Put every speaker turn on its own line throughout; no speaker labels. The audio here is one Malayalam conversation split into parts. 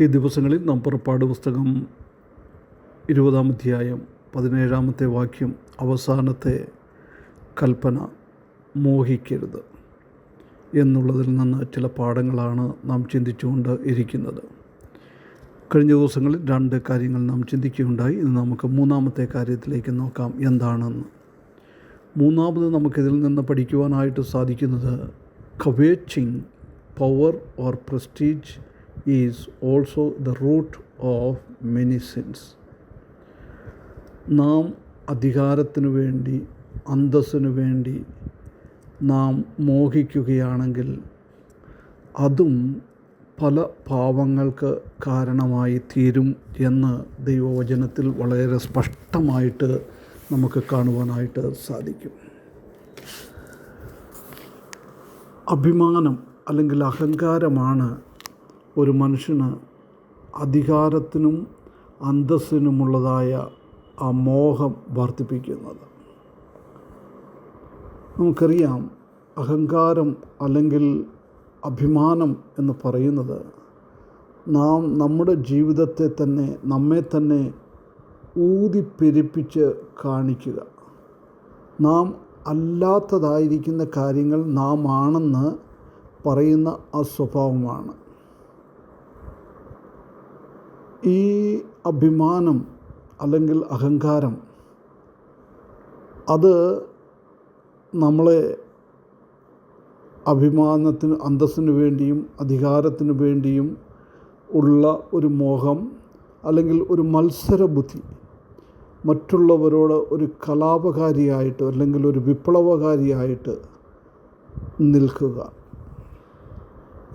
ഈ ദിവസങ്ങളിൽ നാം പുറപ്പാട് പുസ്തകം ഇരുപതാം അധ്യായം പതിനേഴാമത്തെ വാക്യം അവസാനത്തെ കൽപ്പന മോഹിക്കരുത് എന്നുള്ളതിൽ നിന്ന് ചില പാഠങ്ങളാണ് നാം ചിന്തിച്ചുകൊണ്ട് ഇരിക്കുന്നത്. കഴിഞ്ഞ ദിവസങ്ങളിൽ രണ്ട് കാര്യങ്ങൾ നാം ചിന്തിക്കുകയുണ്ടായി. ഇന്ന് നമുക്ക് മൂന്നാമത്തെ കാര്യത്തിലേക്ക് നോക്കാം. എന്താണെന്ന്. മൂന്നാമത് നമുക്കിതിൽ നിന്ന് പഠിക്കുവാനായിട്ട് സാധിക്കുന്നത് coveting power or prestige is also the root of many sins നാം അധികാരത്തിനു വേണ്ടി അന്തസ്സിനു വേണ്ടി നാം മോഹിക്കുകയാണെങ്കിൽ അതും പല പാവങ്ങൾക്ക് കാരണമായി തീരും എന്ന് ദൈവവചനത്തിൽ വളരെ സ്പഷ്ടമായിട്ട് നമുക്ക് കാണുവാനായിട്ട് സാധിക്കും. അഭിമാനം അല്ലെങ്കിൽ അഹങ്കാരമാണ് ഒരു മനുഷ്യന് അധികാരത്തിനും അന്തസ്സിനുമുള്ളതായ ആ മോഹം വർദ്ധിപ്പിക്കുന്നത്. നമുക്കറിയാം അഹങ്കാരം അല്ലെങ്കിൽ അഭിമാനം എന്ന് പറയുന്നത് നാം നമ്മുടെ ജീവിതത്തെ തന്നെ നമ്മെ തന്നെ ഊതിപ്പെരിപ്പിച്ച് കാണിക്കുക. നാം അല്ലാത്തതായിരിക്കുന്ന കാര്യങ്ങൾ നാം ആണെന്ന് പറയുന്ന ആ സ്വഭാവമാണ്. ഈ അഭിമാനം അല്ലെങ്കിൽ അഹങ്കാരം അത് നമ്മളെ അഭിമാനത്തിന് അന്തസ്സിന് വേണ്ടിയും അധികാരത്തിന് വേണ്ടിയും ഉള്ള ഒരു മോഹം അല്ലെങ്കിൽ ഒരു മത്സരബുദ്ധി മറ്റുള്ളവരോട് ഒരു കലാപകാരിയായിട്ട് അല്ലെങ്കിൽ ഒരു വിപ്ലവകാരിയായിട്ട് നിൽക്കുക.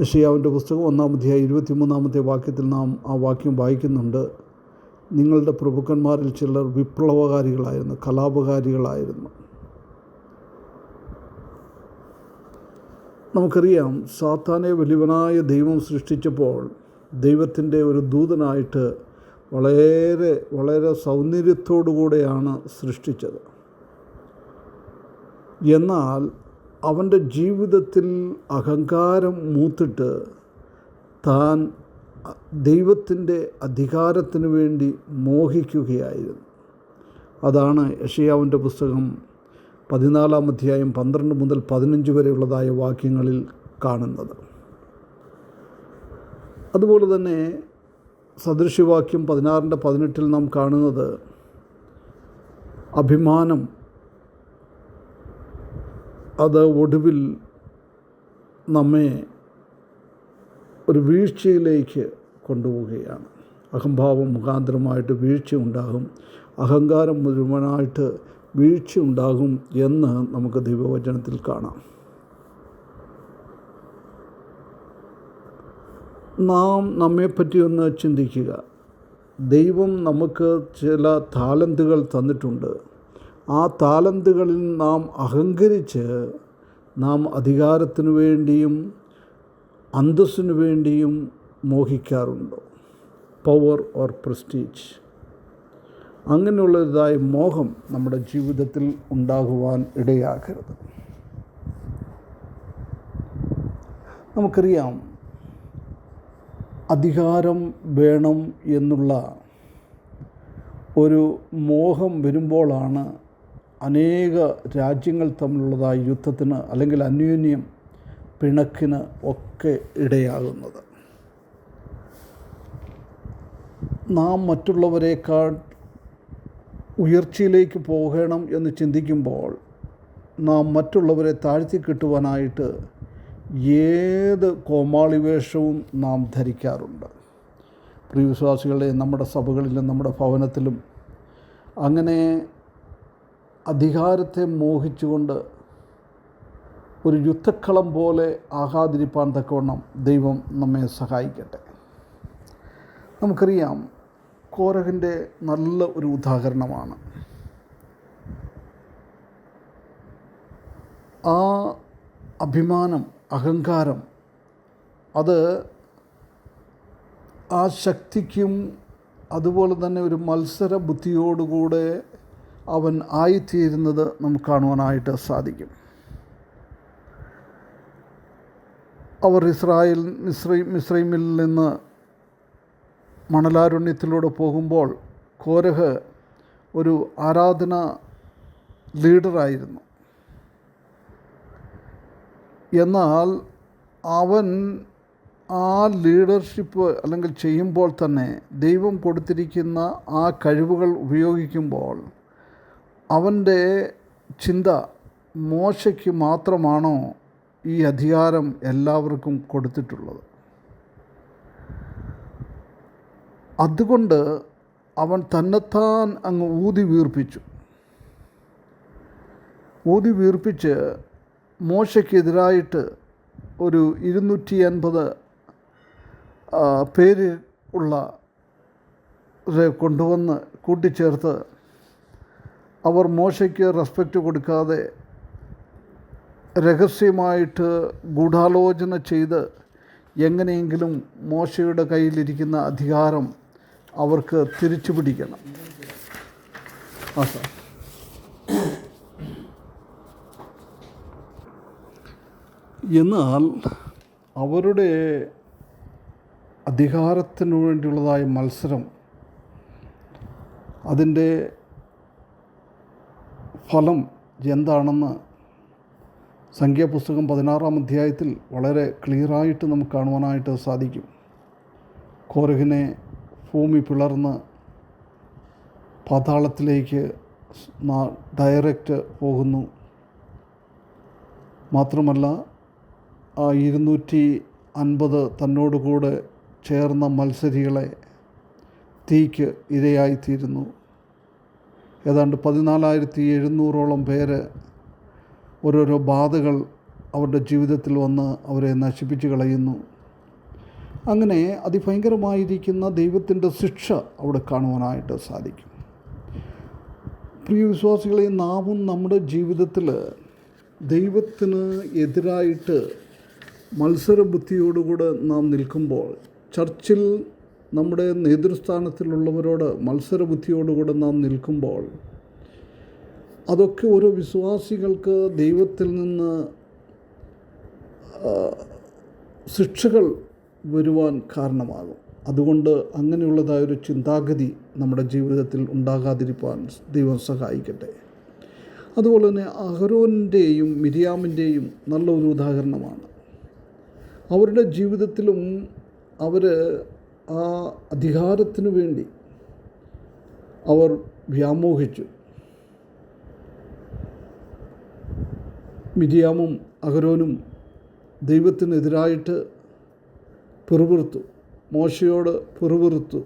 യഷിയാവിന്റെ പുസ്തകം ഒന്നാമധ്യായ ഇരുപത്തിമൂന്നാമത്തെ വാക്യത്തിൽ നാം ആ വാക്യം വായിക്കുന്നുണ്ട്. നിങ്ങളുടെ പ്രഭുക്കന്മാരിൽ ചിലർ വിപ്ലവകാരികളായിരുന്നു കലാപകാരികളായിരുന്നു. നമുക്കറിയാം സാത്താനെ വലിയവനായ ദൈവം സൃഷ്ടിച്ചപ്പോൾ ദൈവത്തിന്റെ ഒരു ദൂതനായിട്ട് വളരെ വളരെ സൗന്ദര്യത്തോടുകൂടെയാണ് സൃഷ്ടിച്ചത്. എന്നാൽ അവന്റെ ജീവിതത്തിൽ അഹങ്കാരം മൂത്തിട്ട് താൻ ദൈവത്തിന്റെ അധികാരത്തിന് വേണ്ടി മോഹിക്കുകയായിരുന്നു. അതാണ് യഷയാവിന്റെ പുസ്തകം പതിനാലാം അധ്യായം പന്ത്രണ്ട് മുതൽ പതിനഞ്ച് വരെയുള്ളതായ വാക്യങ്ങളിൽ കാണുന്നത്. അതുപോലെ തന്നെ സദൃശ്യവാക്യം പതിനാറിന്റെ പതിനെട്ടിൽ നാം കാണുന്നത് അഭിമാനം അത് ഒടുവിൽ നമ്മെ ഒരു വീഴ്ചയിലേക്ക് കൊണ്ടുപോവുകയാണ്. അഹംഭാവം മുഖാന്തരമായിട്ട് വീഴ്ച ഉണ്ടാകും അഹങ്കാരം മുഴുവനായിട്ട് വീഴ്ച ഉണ്ടാകും എന്ന് നമുക്ക് ദൈവവചനത്തിൽ കാണാം. നാം നമ്മെപ്പറ്റി ഒന്ന് ചിന്തിക്കുക. ദൈവം നമുക്ക് ചില താലന്തുകൾ തന്നിട്ടുണ്ട്. ആ താലന്തുകളിൽ നാം അഹങ്കരിച്ച് നാം അധികാരത്തിനു വേണ്ടിയും അന്തസ്സിനു വേണ്ടിയും മോഹിക്കാറുണ്ടോ? പവർ ഓർ പ്രസ്റ്റീജ് അങ്ങനെയുള്ളതായ മോഹം നമ്മുടെ ജീവിതത്തിൽ ഉണ്ടാകുവാൻ ഇടയാകരുത്. നമുക്കറിയാം അധികാരം വേണം എന്നുള്ള ഒരു മോഹം വരുമ്പോഴാണ് അനേക രാജ്യങ്ങൾ തമ്മിലുള്ളതായ യുദ്ധത്തിന് അല്ലെങ്കിൽ അന്യോന്യം പിണക്കിന് ഒക്കെ ഇടയാകുന്നത്. നാം മറ്റുള്ളവരെക്കാൾ ഉയർച്ചയിലേക്ക് പോകണം എന്ന് ചിന്തിക്കുമ്പോൾ നാം മറ്റുള്ളവരെ താഴ്ത്തി കിട്ടുവാനായിട്ട് ഏത് കോമാളി വേഷവും നാം ധരിക്കാറുണ്ട്. പ്രിയവിശ്വാസികളെ നമ്മുടെ സഭകളിലും നമ്മുടെ ഭവനത്തിലും അങ്ങനെ അധികാരത്തെ മോഹിച്ചുകൊണ്ട് ഒരു യുദ്ധക്കളം പോലെ ആകാതിരിപ്പാൻ തക്കവണ്ണം ദൈവം നമ്മെ സഹായിക്കട്ടെ. നമുക്കറിയാം കോരഹിന്റെ നല്ല ഒരു ഉദാഹരണമാണ്. ആ അഭിമാനം അഹങ്കാരം അത് ആ ശക്തിക്കും അതുപോലെ തന്നെ ഒരു മത്സര ബുദ്ധിയോടുകൂടെ അവൻ ആയിത്തീരുന്നത് നമുക്ക് കാണുവാനായിട്ട് സാധിക്കും. അവർ ഇസ്രായേൽ മിശ്രീ മിശ്രീമിൽ നിന്ന് മണലാരുണ്യത്തിലൂടെ പോകുമ്പോൾ കോരഹ് ഒരു ആരാധന ലീഡറായിരുന്നു. എന്നാൽ അവൻ ആ ലീഡർഷിപ്പ് അല്ലെങ്കിൽ ചെയ്യുമ്പോൾ തന്നെ ദൈവം കൊടുത്തിരിക്കുന്ന ആ കഴിവുകൾ ഉപയോഗിക്കുമ്പോൾ അവന്റെ ചിന്ത മോശയ്ക്ക് മാത്രമാണോ ഈ അധികാരം എല്ലാവർക്കും കൊടുത്തിട്ടുള്ളത്? അതുകൊണ്ട് അവൻ തന്നെത്താൻ അങ്ങ് ഊതി വീർപ്പിച്ചു. ഊതി വീർപ്പിച്ച് മോശയ്ക്കെതിരായിട്ട് ഒരു ഇരുന്നൂറ്റി അൻപത് പേര് ഉള്ള കൊണ്ടുവന്ന് കൂട്ടിച്ചേർത്ത് അവർ മോശയ്ക്ക് റെസ്പെക്റ്റ് കൊടുക്കാതെ രഹസ്യമായിട്ട് ഗൂഢാലോചന ചെയ്ത് എങ്ങനെയെങ്കിലും മോശയുടെ കയ്യിലിരിക്കുന്ന അധികാരം അവർക്ക് തിരിച്ചു പിടിക്കണം. ആ സാർ. എന്നാൽ അവരുടെ അധികാരത്തിനു വേണ്ടിയുള്ളതായ മത്സരം അതിന്റെ ഫലം എന്താണെന്ന് സംഖ്യാപുസ്തകം പതിനാറാം അധ്യായത്തിൽ വളരെ ക്ലിയറായിട്ട് നമുക്ക് കാണുവാനായിട്ട് സാധിക്കും. കോരഹിനെ ഭൂമി പിളർന്ന് പാതാളത്തിലേക്ക് ഡയറക്റ്റ് പോകുന്നു. മാത്രമല്ല ആ ഇരുന്നൂറ്റി അൻപത് തന്നോടുകൂടെ ചേർന്ന മത്സരികളെ തീക്ക് ഇരയായിത്തീരുന്നു. ഏതാണ്ട് പതിനാലായിരത്തി എഴുന്നൂറോളം പേര് ഓരോരോ ബാധകൾ അവരുടെ ജീവിതത്തിൽ വന്ന് അവരെ നശിപ്പിച്ച് കളയുന്നു. അങ്ങനെ അതിഭയങ്കരമായിരിക്കുന്ന ദൈവത്തിന്റെ ശിക്ഷ അവിടെ കാണുവാനായിട്ട് സാധിക്കും. പ്രിയ വിശ്വാസികളെ നാമും നമ്മുടെ ജീവിതത്തിൽ ദൈവത്തിന് എതിരായിട്ട് മത്സരബുദ്ധിയോടുകൂടെ നാം നിൽക്കുമ്പോൾ ചർച്ചിൽ നമ്മുടെ നേതൃസ്ഥാനത്തിലുള്ളവരോട് മത്സരബുദ്ധിയോടുകൂടെ നാം നിൽക്കുമ്പോൾ അതൊക്കെ ഓരോ വിശ്വാസികൾക്ക് ദൈവത്തിൽ നിന്ന് ശിക്ഷകൾ വരുവാൻ കാരണമാകും. അതുകൊണ്ട് അങ്ങനെയുള്ളതായൊരു ചിന്താഗതി നമ്മുടെ ജീവിതത്തിൽ ഉണ്ടാകാതിരിക്കാൻ ദൈവം സഹായിക്കട്ടെ. അതുപോലെ തന്നെ അഹരോന്റെയും മിരിയാമിന്റെയും നല്ലൊരു ഉദാഹരണമാണ്. അവരുടെ ജീവിതത്തിലും അവർ ആ അധികാരത്തിനു വേണ്ടി അവർ വ്യാമോഹിച്ചു. മിരിയാമും അഹരോനും ദൈവത്തിനെതിരായിട്ട് പിറുപിറുത്തു. മോശയോട് പിറുപിറുത്തു.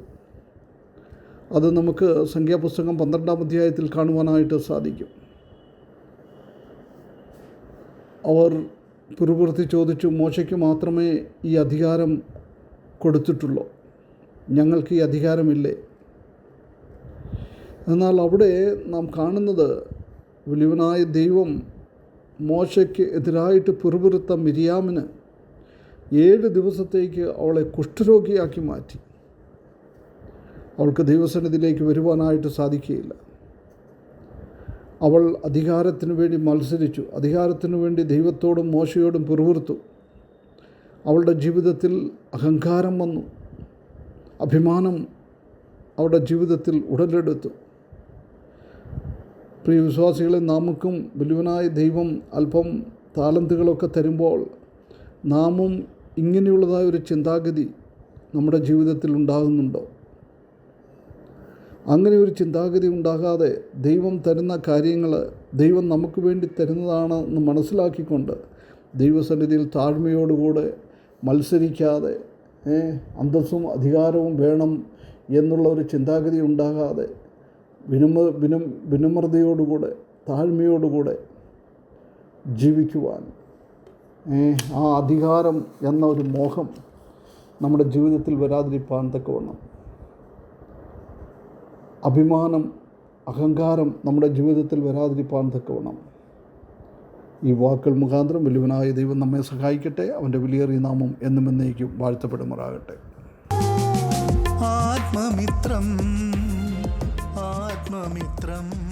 അത് നമുക്ക് സംഖ്യാപുസ്തകം പന്ത്രണ്ടാം അധ്യായത്തിൽ കാണുവാനായിട്ട് സാധിക്കും. അവർ പിറുപിറുത്തി ചോദിച്ചു മോശയ്ക്ക് മാത്രമേ ഈ അധികാരം കൊടുത്തിട്ടുള്ളൂ. ഞങ്ങൾക്ക് ഈ അധികാരമില്ലേ? എന്നാൽ അവിടെ നാം കാണുന്നത് വലിയവനായ ദൈവം മോശയ്ക്ക് എതിരായിട്ട് പിറുപിറുത്ത മിരിയാമിന് ഏഴ് ദിവസത്തേക്ക് അവളെ കുഷ്ഠരോഗിയാക്കി മാറ്റി. അവൾക്ക് ദൈവസന്നിധിയിലേക്ക് വരുവാനായിട്ട് സാധിക്കുകയില്ല. അവൾ അധികാരത്തിന് വേണ്ടി മത്സരിച്ചു. അധികാരത്തിന് വേണ്ടി ദൈവത്തോടും മോശയോടും പിറുപിറുത്തു. അവളുടെ ജീവിതത്തിൽ അഹങ്കാരം വന്നു. അഭിമാനം അവരുടെ ജീവിതത്തിൽ ഉടലെടുത്തു. പ്രിയ വിശ്വാസികളെ നമുക്കും വലുവനായ ദൈവം അല്പം താലന്തുകളൊക്കെ തരുമ്പോൾ നാമും ഇങ്ങനെയുള്ളതായ ഒരു ചിന്താഗതി നമ്മുടെ ജീവിതത്തിൽ ഉണ്ടാകുന്നുണ്ടോ? അങ്ങനെ ഒരു ചിന്താഗതി ഉണ്ടാകാതെ ദൈവം തരുന്ന കാര്യങ്ങൾ ദൈവം നമുക്ക് വേണ്ടി തരുന്നതാണെന്ന് മനസ്സിലാക്കിക്കൊണ്ട് ദൈവസന്നിധിയിൽ താഴ്മയോടുകൂടെ മത്സരിക്കാതെ അന്തസ്സും അധികാരവും വേണം എന്നുള്ള ഒരു ചിന്താഗതി ഉണ്ടാകാതെ വിനമ വിനം വിനമ്രതയോടുകൂടെ താഴ്മയോടുകൂടെ ജീവിക്കുവാൻ ആ അധികാരം എന്ന ഒരു മോഹം നമ്മുടെ ജീവിതത്തിൽ വരാതിരിക്കാൻ തക്കവണ്ണം. അഭിമാനം അഹങ്കാരം നമ്മുടെ ജീവിതത്തിൽ വരാതിരിപ്പാൻ തക്കവണ്ണം. ഈ വാക്കുകൾ മുഖാന്തരം വലുവനായ ദൈവം നമ്മെ സഹായിക്കട്ടെ. അവന്റെ വിലയേറിയ നാമം എന്നും എന്നേക്കും വാഴ്ത്തപ്പെടുമാറാകട്ടെ.
ആത്മമിത്രം ആത്മമിത്രം.